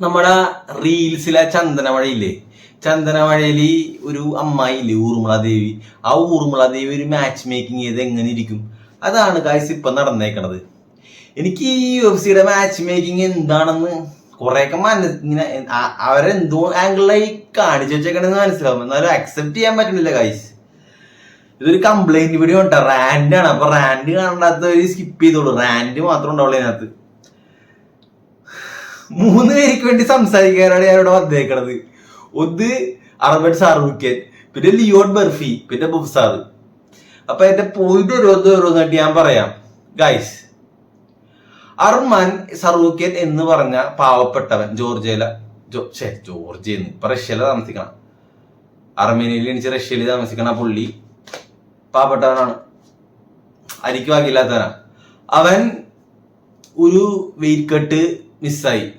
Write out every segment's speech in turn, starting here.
നമ്മുടെ റീൽസിലെ ചന്ദനമഴയില്ലേ? ചന്ദനമഴയിൽ ഒരു അമ്മായില്ലേ ഊർമിള ദേവി ആ ഊർമിള ദേവി ഒരു മാച്ച് മേക്കിംഗ് ചെയ്ത് എങ്ങനെ ഇരിക്കും? അതാണ് കാഴ്ച ഇപ്പൊ നടന്നേക്കണത്. എനിക്ക് ഈ വെബ് മാച്ച് മേക്കിംഗ് എന്താണെന്ന് കുറെയൊക്കെ മന അവരെന്തോ ആംഗിളായി കാണിച്ചു വെച്ചേക്കണെന്ന് മനസ്സിലാവും. എന്നാലും അക്സെപ്റ്റ് ചെയ്യാൻ പറ്റുന്നില്ല കാഴ്ച ഇതൊരു കംപ്ലൈന്റ് വീഡിയോ ഉണ്ട് റാൻഡാണ് അപ്പൊ റാൻഡ് കാണാത്ത സ്കിപ്പ് ചെയ്തോളൂ. റാൻഡ് മാത്രം ഉണ്ടാവുള്ളൂ അതിനകത്ത്. മൂന്ന് പേർക്ക് വേണ്ടി സംസാരിക്കാനാണ് ഞാൻ ഇവിടെ വന്നേക്കണത്. ഒന്ന് അറബൻ സാറൂക്കൻ പിന്നെ ലിയോൺ ബർഫി പിന്നെ ബുബ്സാർ അപ്പൊ എന്റെ പോയിന്റ് ഓരോന്ന് ഓരോന്നായിട്ട് ഞാൻ പറയാം. ഗൈസ് അർമാൻ സറൂക്കൻ എന്ന് പറഞ്ഞ പാവപ്പെട്ടവൻ ജോർജിയല ഛേ ജോർജിയെന്ന് ഇപ്പൊ റഷ്യയില താമസിക്കണം. അർമേനിയയിൽ എനിക്ക് റഷ്യയിൽ താമസിക്കണ പുള്ളി പാവപ്പെട്ടവനാണ്. അരിക്ക് അവൻ ഒരു വെയിറ്റ് മിസ്സായി.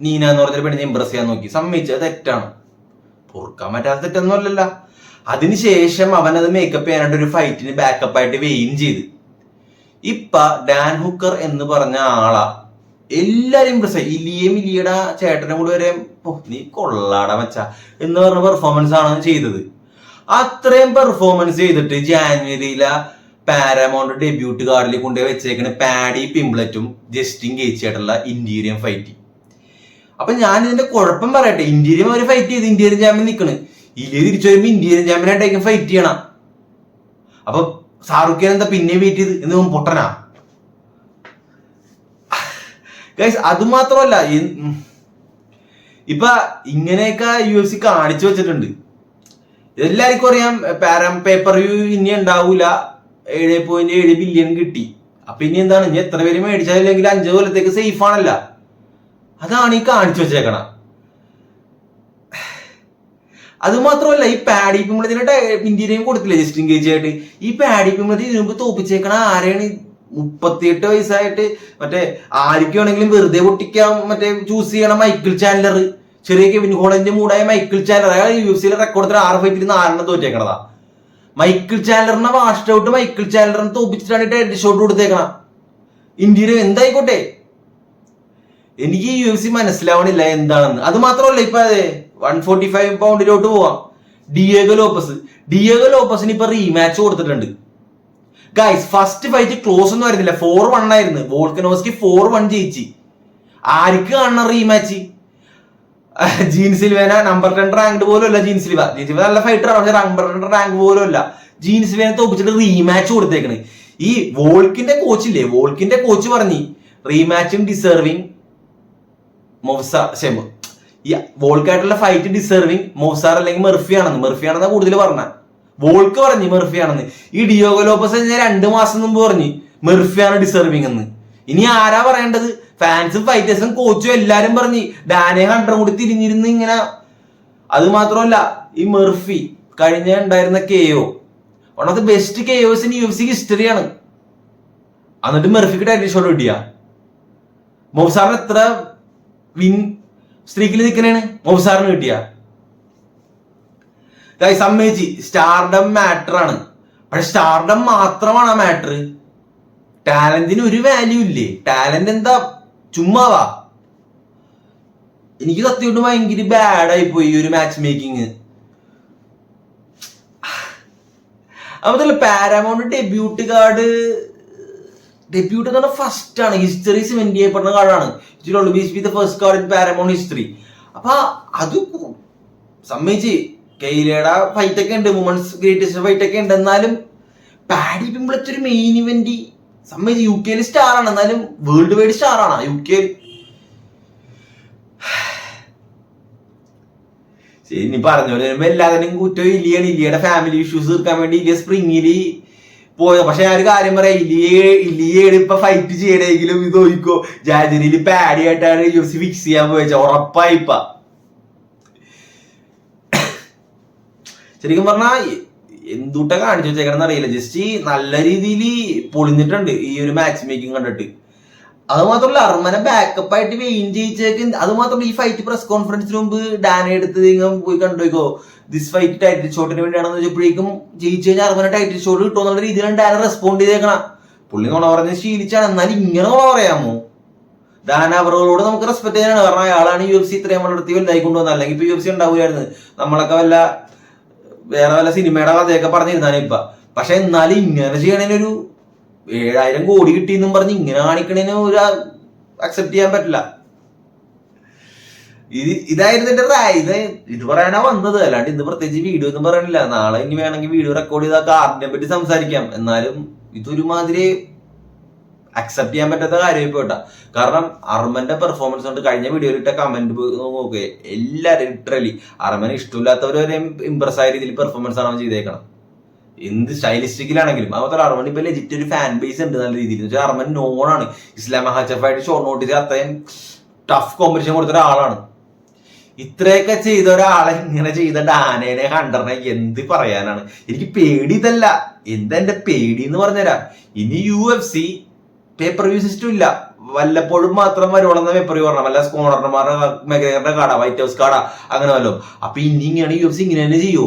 നീന എന്ന് പറഞ്ഞൊരു പെണ്ണിനെ ഇമ്പ്രസ് ചെയ്യാൻ നോക്കി. സമ്മതിച്ചത് തെറ്റാണ്. പൊറുക്കാൻ പറ്റാത്ത തെറ്റൊന്നും അല്ലല്ല അതിനുശേഷം അവൻ അത് മേക്കപ്പ് ചെയ്യാനായിട്ട് ഒരു ഫൈറ്റിന് ബാക്കപ്പ് ആയിട്ട് വെയിൻ ചെയ്ത്. ഇപ്പ ഡാൻ ഹുക്കർ എന്ന് പറഞ്ഞ ആളാ എല്ലാരും ഇമ്പ്രസ് ആയി. ഇലിയും ഇലിയുടെ ചേട്ടനും കൂടി വരെ "ഓ, നീ കൊള്ളാട മച്ച എന്ന് പറഞ്ഞ പെർഫോമൻസ് ആണ് ചെയ്തത്. അത്രയും പെർഫോമൻസ് ചെയ്തിട്ട് ജാനുവരിയിലെ പാരമൗണ്ട് ഡെബ്യൂട്ട് കാർഡിൽ കൊണ്ടുപോയി വെച്ചേക്കുന്ന പാഡി പിംപ്ലറ്റും ജസ്റ്റിൻ ഗേച്ചിയായിട്ടുള്ള ഇന്റീരിയം ഫൈറ്റ് അപ്പൊ ഞാൻ ഇതിന്റെ കുഴപ്പം പറയട്ടെ. ഇന്ത്യയിലും അവർ ഫൈറ്റ് ചെയ്ത് ഇന്ത്യയിലും ചാമ്പ്യൻ നിൽക്കണ് ഇല്ലേ തിരിച്ചു വരുമ്പോ ഇന്ത്യയിലും ചാമ്പ്യനായിട്ടേക്കും ഫൈറ്റ് ചെയ്യണം. അപ്പൊ ഷാറുഖ് ഖാൻ എന്താ പിന്നെ വെയിറ്റ് ചെയ്ത്? എന്ന് പൊട്ടനാ. അത് മാത്രമല്ല ഇപ്പൊ ഇങ്ങനെയൊക്കെ യു എഫ് സി കാണിച്ചു വെച്ചിട്ടുണ്ട്. എല്ലാവർക്കും അറിയാം പേപ്പർ വ്യൂ ഇനി ഉണ്ടാവൂല. ഏഴ് പോയിന്റ് ഏഴ് ബില്യൺ കിട്ടി. അപ്പൊ ഇനി എന്താണ്? ഇനി എത്ര പേര് മേടിച്ചാലില്ലെങ്കിൽ അഞ്ചു കൊല്ലത്തേക്ക് സേഫ് ആണല്ല. അതാണ് ഈ കാണിച്ചു വെച്ചേക്കണ. അത് മാത്രമല്ല ഈ പാഡി പിമ്മളത്തിന്റെ ഇന്ത്യയിലും കൊടുത്തില്ലേ ജസ്റ്റിൻ ഗേജ് ആയിട്ട്? ഈ പാഡി പിമ്മളത്തി ഇതിനുമ്പ് തോപ്പിച്ചേക്കണ ആരെയാണ് മുപ്പത്തിയെട്ട് വയസ്സായിട്ട് മറ്റേ ആർക്ക് വേണമെങ്കിലും വെറുതെ പൊട്ടിക്കാൻ മറ്റേ ചൂസ് ചെയ്യണ മൈക്കിൾ ചാനലർ ചെറിയ കെവിൻ ഹോളന്റെ മൂടായ മൈക്കിൾ ചാനലർ അയാൾ യു എഫ് സിയിലെ റെക്കോർഡത്തിന് ആറ് ഫൈറ്റിൽ നാലെണ്ണം തോറ്റേക്കണതാ. മൈക്കിൾ ചാലറിനെ വാഷ്ഡ് ഔട്ട് മൈക്കിൾ ചാലറിനെ തോപ്പിച്ചിട്ടാണ് ഹെഡ് ഷോട്ട് കൊടുത്തേക്കണ ഇന്ത്യയിൽ എന്തായിക്കോട്ടെ? എനിക്ക് യു എഫ് സി മനസ്സിലാവണില്ല എന്താണെന്ന്. അത് മാത്രമല്ല ഇപ്പൊ അതെ വൺ ഫോർട്ടി ഫൈവ് പൗണ്ടിലോട്ട് പോവാം. ഡിയേഗോ ലോപ്പസ് ഡിയേഗോ ലോപ്പസിന് ഇപ്പൊ റീമാച്ച് കൊടുത്തിട്ടുണ്ട്. ഗൈസ് ഫസ്റ്റ് ഫൈറ്റ് ക്ലോസ് ഒന്നും ആയിരുന്നില്ല. ഫോർ വൺ ആയിരുന്നു. വോൾക്കനോസ്കി ഫോർ വൺ ജയിച്ച്. ആർക്ക് കാണണം rematch Jean Silva number ten rank പോലും അല്ല ജീൻ സിൽവ ജീൻ നല്ല ആണ്. പക്ഷെ നമ്പർ ടെൻ റാങ്ക് പോലും അല്ല ജീൻ തോപ്പിച്ചിട്ട് റീമാച്ച് കൊടുത്തേക്കണ്. ഈ വോൾക്കിന്റെ കോച്ചില്ലേ വോൾക്കിന്റെ കോച്ച് പറഞ്ഞു റീമാച്ചും ഡിസേർവിങ് മൊഫ്സ ഷെമ്. ഈ വോൾക്കായിട്ടുള്ള ഫൈറ്റ് ഡിസേർവിങ് മൊഫ്സാർ അല്ലെങ്കിൽ മെർഫി ആണെന്ന്. മെർഫി ആണെന്നാ കൂടുതൽ പറഞ്ഞ. വോൾക്ക് പറഞ്ഞു മെർഫി ആണെന്ന്. ഈ ഡിയോഗോ ലോപ്പസ് ഞാൻ രണ്ടു മാസം മുമ്പ് പറഞ്ഞു മെർഫിയാണ് ഡിസേർവിങ് എന്ന്. ഇനി ആരാ പറയേണ്ടത്? ഫാൻസും ഫൈറ്റേഴ്സും കോച്ചും എല്ലാരും പറഞ്ഞു ഡാനെ ഹണ്ടറും കൂടി തിരിഞ്ഞിരുന്ന് ഇങ്ങനെ. അത് മാത്രമല്ല ഈ മെർഫി കഴിഞ്ഞ ഉണ്ടായിരുന്ന K O one of the best K Os in U F സിക്ക് ഹിസ്റ്ററിയാണ് എന്നിട്ട് മെർഫിക്ക് ടൈറ്റിൽ ഷോട്ട് കിട്ടിയ. മൊബ്സാറിന് എത്ര വിൻ സ്ത്രീക്കിൽ നിൽക്കണേണ് മൊബ്സാറിന് കിട്ടിയ. സമ്മേജി സ്റ്റാർഡം മാറ്റർ ആണ്. പക്ഷെ സ്റ്റാർഡം മാത്രമാണ് ആ മാറ്റർ ടാലന്റിന് ഒരു വാല്യൂ ഇല്ലേ? ടാലന്റ് എന്താ ചുമ്മാവാ. എനിക്ക് സത്യം കൊണ്ട് ഭയങ്കര ബാഡായി പോയി ഈ ഒരു മാച്ച് മേക്കിങ് അതുപോലെ പാരാമൗണ്ട് ഡെബ്യൂട്ട് കാർഡ് ഡെബ്യൂട്ട് എന്ന് പറഞ്ഞാൽ ഫസ്റ്റ് ആണ്. ഹിസ്റ്ററി സിമെന്റ് ചെയ്യപ്പെടുന്ന കാർഡാണ് first card in Paramount history അപ്പൊ അത് സമ്മതിച്ച്. കെയിലയുടെ ഫൈറ്റ് ഒക്കെ ഉണ്ട്. വുമൺസ് ഗ്രേറ്റസ്റ്റ് ഫൈറ്റ് ഒക്കെ ഉണ്ട്. എന്നാലും പാഡി പിമ്പിളത്തെ ഒരു മെയിൻ ഇവന്റ് സമ്മതിച്ച് യു കെയിൽ സ്റ്റാർ ആണ്. എന്നാലും വേൾഡ് വൈഡ് സ്റ്റാർ ആണ്. യു കെ ഇനി പറഞ്ഞ വരുമ്പോ എല്ലാത്തിനും കുറ്റം ഇലിയാണ് ഇലിയുടെ ഫാമിലി ഇഷ്യൂസ് തീർക്കാൻ വേണ്ടി ഇലിയ സ്പ്രിങ്ങിൽ പോയത്. പക്ഷെ ഞാൻ ഒരു കാര്യം പറയാം. ഇലിയെ ഇലിയാണ് ഇപ്പൊ ഫൈറ്റ് ചെയ്യണമെങ്കിലും ഇത് ഒഴിക്കോ. ജാജനിയിൽ പാഡി ആയിട്ടാണ് യു സി ഫിക്സ് ചെയ്യാൻ പോയത്. ഉറപ്പായിപ്പ ശരിക്കും പറഞ്ഞാ എന്തുട്ട കാണിച്ചു വെച്ചേക്കണം അറിയില്ല. ജസ്റ്റ് നല്ല രീതിയിൽ പൊളിഞ്ഞിട്ടുണ്ട് ഈ ഒരു മാച്ച് മേക്കിംഗ് കണ്ടിട്ട്. അത് മാത്രമല്ല അർമനെ ബാക്കപ്പ് ആയിട്ട് വെയിൻ ചെയ്യിച്ചേക്ക് അത് മാത്രമല്ല ഈ ഫൈറ്റ് പ്രസ് കോൺഫറൻസിന് മുമ്പ് ഡാനെ എടുത്ത് പോയി കണ്ടുപോയിക്കോ ദിസ് ഫൈറ്റ് ടൈറ്റിൽ ഷോട്ടിന് വേണ്ടിയാണെന്ന് വെച്ചപ്പോഴേക്കും ജയിച്ചു കഴിഞ്ഞാൽ അർമനെ ടൈറ്റിൽ ഷോട്ട് കിട്ടുമെന്നുള്ള രീതിയിലാണ് ഡാന റെസ്പോണ്ട് ചെയ്തേക്കണം. പുള്ളി നോണ പറഞ്ഞ് ശീലിച്ചാണ്. എന്നാലും ഇങ്ങനെ നോണ പറയാമോ? ദാന അവറുകളോട് നമുക്ക് റെസ്പെക്ട് ചെയ്യാനാണ്. കാരണം അയാളാണ് യു എഫ് സി ഇത്രയും വളർത്തി വലുതായി കൊണ്ടുവന്നത് അല്ലെങ്കിൽ ഇപ്പൊ യു എഫ് സി ഉണ്ടാവുകയായിരുന്നു നമ്മളൊക്കെ വല്ല വേറെ വല്ല സിനിമയുടെ കഥയൊക്കെ പറഞ്ഞിരുന്നാണ് ഇപ്പൊ. പക്ഷെ എന്നാലും ഇങ്ങനെ ചെയ്യണേനൊരു ഏഴായിരം കോടി കിട്ടിയെന്നും പറഞ്ഞ് ഇങ്ങനെ കാണിക്കണേന് ഒരു അക്സെപ്റ്റ് ചെയ്യാൻ പറ്റില്ല. ഇത് ഇതായിരുന്നു എന്റെ റായ് ഇത് ഇത് പറയാനാ വന്നത്. അല്ലാണ്ട് ഇന്ന് പ്രത്യേകിച്ച് വീഡിയോ ഒന്നും പറയണില്ല നാളെ ഇനി വേണമെങ്കിൽ വീഡിയോ റെക്കോർഡ് ചെയ്താൽ കാറിനെ പറ്റി സംസാരിക്കാം. എന്നാലും ഇതൊരുമാതിരി അക്സെപ്റ്റ് ചെയ്യാൻ പറ്റാത്ത കാര്യമായി പോട്ടാ കാരണം അർമന്റെ പെർഫോമൻസ് കൊണ്ട് കഴിഞ്ഞ വീഡിയോയിൽ ഇട്ട കമന്റ് നോക്കുക എല്ലാരും ലിറ്ററലി അർമന് ഇഷ്ടമില്ലാത്തവർ വരെ ഇമ്പ്രസ് ആയ രീതിയിൽ പെർഫോമൻസ് ആണ് അവൻ ചെയ്തേക്കണം. എന്ത് സ്റ്റൈലിസ്റ്റിക്കിലാണെങ്കിലും അതുപോലെ അർമൻ ഇപ്പൊ ലെജിറ്റ് ഒരു ഫാൻ ബേസ് ഉണ്ട് നല്ല രീതിയിൽ. അർമൻ നോൺ ആണ്. ഇസ്ലാം മഹാചഫായിട്ട് ഷോർ നോട്ടീസ് അത്രയും ടഫ് കോമ്പറ്റീഷൻ കൊടുത്ത ഒരാളാണ്. ഇത്രയൊക്കെ ചെയ്ത ഒരാളെ ഇങ്ങനെ ചെയ്ത ഡാനേനെ ഹണ്ടറിനെ എന്ത് പറയാനാണ്? എനിക്ക് പേടി ഇതല്ല. എന്താ എന്റെ പേടി എന്ന് പറഞ്ഞുതരാം. ഇനി U F C paper view system ഇല്ല. വല്ലപ്പോഴും മാത്രം വരുവോളെന്ന പേപ്പർ വ്യൂ പറഞ്ഞാൽ വല്ല സ്കോണർമാരുടെ മെഗയുടെ കാടാ വൈറ്റ് ഹൗസ് കാടാ അങ്ങനെ വല്ലോ. അപ്പൊ ഇനി ഇങ്ങനെ യു എഫ് സി ഇങ്ങനെ തന്നെ ചെയ്യോ?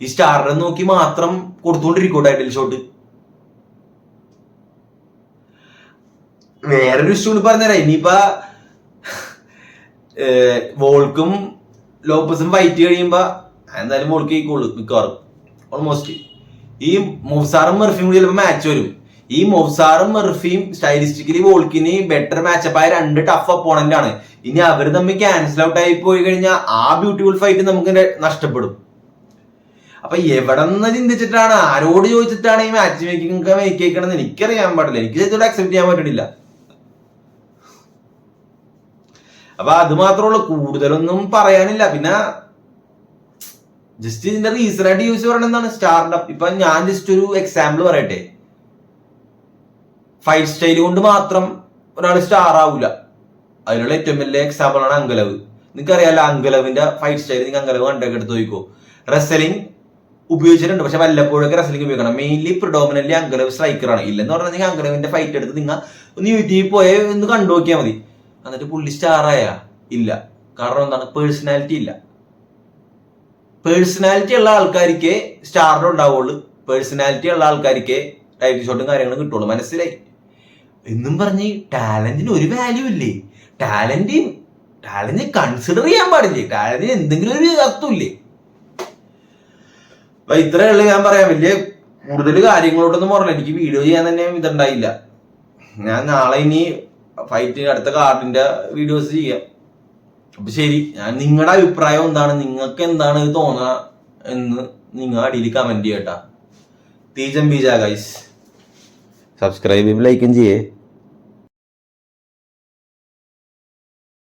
ഈ സ്റ്റാറിനെ നോക്കി മാത്രം കൊടുത്തോണ്ടിരിക്കോ ടൈറ്റിൽ ഷോട്ട് വേറൊരു കൂടി പറഞ്ഞുതരാം. ഇനിയിപ്പോ വോൾക്കും ലോപ്പസും ഫൈറ്റ് കഴിയുമ്പോ എന്തായാലും വോൾക്ക് ജയിക്കുള്ളൂ മിക്കവാറും. ഓൾമോസ്റ്റ് ഈ മുസാറും മെർഫിയും കൂടി ചിലപ്പോൾ മാച്ച് വരും. ഈ മൊഫ്സാറും മെർഫിയും സ്റ്റൈലിസ്റ്റിക്കലി വോൾക്കിന് ബെറ്റർ മാച്ചപ്പ് ആയ രണ്ട് ടഫ് അപ്പോണന്റ് ആണ്. ഇനി അവർ തമ്മിൽ ക്യാൻസൽ ഔട്ട് ആയി പോയി കഴിഞ്ഞാൽ ആ ബ്യൂട്ടിഫുൾ ഫൈറ്റ് നമുക്ക് നഷ്ടപ്പെടും. അപ്പൊ എവിടെ നിന്ന് ചിന്തിച്ചിട്ടാണ്? ആരോട് ചോദിച്ചിട്ടാണ് ഈ മാച്ച് മേക്കിംഗ് മേക്ക് മേക്കിക്കണമെന്ന് എനിക്കറിയാൻ പാടില്ല. എനിക്ക് ചെയ്തോട് അക്സെപ്റ്റ് ചെയ്യാൻ പറ്റില്ല അപ്പൊ അത് മാത്രമേ ഉള്ളൂ. കൂടുതലൊന്നും പറയാനില്ല. പിന്നെ ജസ്റ്റ് ഇതിന്റെ റീസൺ ആയിട്ട് യൂസ് എന്താണ് സ്റ്റാർട്ടപ്പ് ഇപ്പൊ ഞാൻ ജസ്റ്റ് ഒരു എക്സാമ്പിൾ പറയട്ടെ. ഫൈറ്റ് സ്റ്റൈൽ കൊണ്ട് മാത്രം ഒരാൾ സ്റ്റാർ ആവൂല. അതിലുള്ള ഏറ്റവും വലിയ എക്സാമ്പിൾ ആണ് അങ്കലവ്. നിങ്ങൾക്ക് അറിയാലോ അങ്കലവിന്റെ ഫൈറ്റ് സ്റ്റൈൽ നിങ്ങൾ അങ്കലവ് കണ്ടൊക്കെ എടുത്ത് നോക്കോ റെസലിംഗ് ഉപയോഗിച്ചിട്ടുണ്ട് പക്ഷെ വല്ലപ്പോഴൊക്കെ റെസലിംഗ് ഉപയോഗിക്കണം. മെയിൻലി പ്രിഡോമിനന്റ് അങ്കലവ് സ്ട്രൈക്കർ സ്ട്രൈക്കറാണ് ഇല്ലെന്ന് പറഞ്ഞാൽ അങ്കലവിന്റെ ഫൈറ്റ് എടുത്ത് നിങ്ങൾ ഒന്ന് യൂട്യൂബിൽ പോയേ ഒന്ന് കണ്ടു നോക്കിയാൽ മതി. എന്നിട്ട് പുള്ളി സ്റ്റാർ ആയ? ഇല്ല. കാരണം എന്താണ്? പേഴ്സണാലിറ്റി ഇല്ല. പേഴ്സണാലിറ്റി ഉള്ള ആൾക്കാർക്ക് സ്റ്റാറിന് ഉണ്ടാവുള്ളൂ. പേഴ്സണാലിറ്റി ഉള്ള ആൾക്കാർക്ക് ടൈറ്റിൽ ഷോട്ടും കാര്യങ്ങളും കിട്ടുള്ളൂ. മനസ്സിലായി? എന്നും പറഞ്ഞ് ടാലന്റിന് ഒരു വാല്യൂ ഇല്ലേ? ടാലന്റ് ടാലന്റ് കൺസിഡർ ചെയ്യാൻ പാടില്ലേ? ടാലന്റിന് എന്തെങ്കിലും ഒരു അർത്ഥമില്ലേ അപ്പൊ ഇത്രയേ ഉള്ളൂ ഞാൻ പറയാം. വലിയ കൂടുതൽ കാര്യങ്ങളോട്ടൊന്നും പറഞ്ഞില്ല എനിക്ക് വീഡിയോ ചെയ്യാൻ തന്നെ ഇതുണ്ടായില്ല. ഞാൻ നാളെ ഇനി ഫൈറ്റ് അടുത്ത കാർഡിന്റെ വീഡിയോസ് ചെയ്യാം. അപ്പൊ ശരി. ഞാൻ നിങ്ങളുടെ അഭിപ്രായം എന്താണ്? നിങ്ങൾക്ക് എന്താണ് തോന്നുക എന്ന് നിങ്ങൾ അടിയിൽ കമന്റ് ചെയ്യട്ടാ. തീജം ബീജ ഗൈസ് सब्सक्राइब भी लाइक जी